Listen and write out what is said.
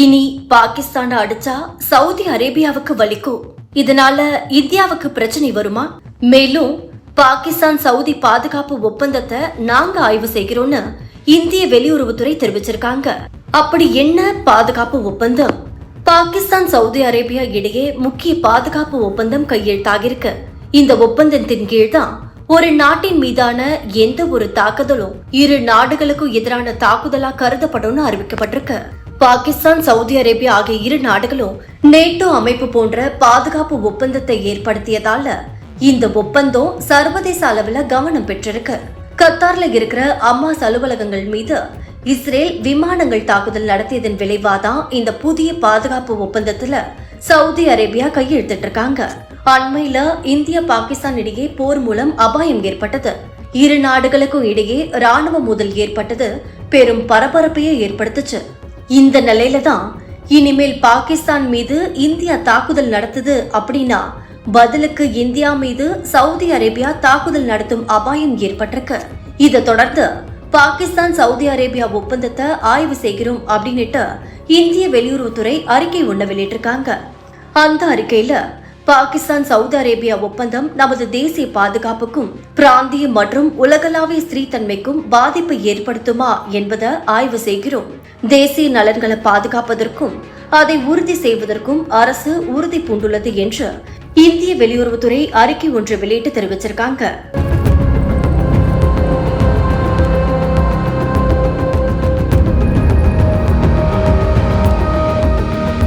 இனி பாகிஸ்தானை அடிச்சா சவுதி அரேபியாவுக்கு வலிக்கும். இதனால இந்தியாவுக்கு பிரச்சனை வருமா? மேலும் பாகிஸ்தான் சவுதி பாதுகாப்பு ஒப்பந்தத்தை நாங்க ஆய்வு செய்கிறோம்னு இந்திய வெளியுறவுத்துறை தெரிவிச்சிருக்காங்க. அப்படி என்ன பாதுகாப்பு ஒப்பந்தம்? பாகிஸ்தான் சவுதி அரேபியா இடையே முக்கிய பாதுகாப்பு ஒப்பந்தம் கையெழுத்தாகிருக்கு இந்த ஒப்பந்தத்தின் கீழ் தான் ஒரு நாட்டின் மீதான எந்த ஒரு தாக்குதலும் இரு நாடுகளுக்கும் எதிரான தாக்குதலா கருதப்படும்னு அறிவிக்கப்பட்டிருக்கு. பாகிஸ்தான் சவுதி அரேபியா ஆகிய இரு நாடுகளும் நேட்டோ அமைப்பு போன்ற பாதுகாப்பு ஒப்பந்தத்தை ஏற்படுத்தியதால இந்த ஒப்பந்தம் சர்வதேச அளவில் கவனம் பெற்றிருக்கு. கத்தார்ல இருக்கிற அம்மாஸ் அலுவலகங்கள் மீது இஸ்ரேல் விமானங்கள் தாக்குதல் நடத்தியதன் விளைவாதான் இந்த புதிய பாதுகாப்பு ஒப்பந்தத்துல சவுதி அரேபியா கையெழுத்திட்டு இருக்காங்க. அண்மையில இந்தியா பாகிஸ்தான் இடையே போர் மூலம் அபாயம் ஏற்பட்டது. இரு நாடுகளுக்கும் இடையே ராணுவ மோதல் ஏற்பட்டது பெரும் பரபரப்பையே ஏற்படுத்துச்சு. இந்த நிலையில தான் இனிமேல் பாகிஸ்தான் மீது இந்தியா தாக்குதல் நடத்துது அப்படின்னா பதிலுக்கு இந்தியா மீது சவுதி அரேபியா தாக்குதல் நடத்தும் அபாயம் ஏற்பட்டிருக்கு. இதை தொடர்ந்து பாகிஸ்தான் சவுதி அரேபியா ஒப்பந்தத்தை ஆய்வு செய்கிறோம் அப்படின்னுட்டு இந்திய வெளியுறவுத்துறை அறிக்கை ஒண்ணு வெளியிட்டிருக்காங்க. அந்த அறிக்கையில பாகிஸ்தான் சவுதி அரேபியா ஒப்பந்தம் நமது தேசிய பாதுகாப்புக்கும் பிராந்திய மற்றும் உலகளாவிய ஸ்திரீத்தன்மைக்கும் பாதிப்பை ஏற்படுத்துமா என்பதை ஆய்வு செய்கிறோம். தேசிய நலன்களை பாதுகாப்பதற்கும் அதை உறுதி செய்வதற்கும் அரசு உறுதி பூண்டுள்ளது என்று இந்திய வெளியுறவுத்துறை அறிக்கை ஒன்று வெளியிட்டு தெரிவிச்சிருக்காங்க.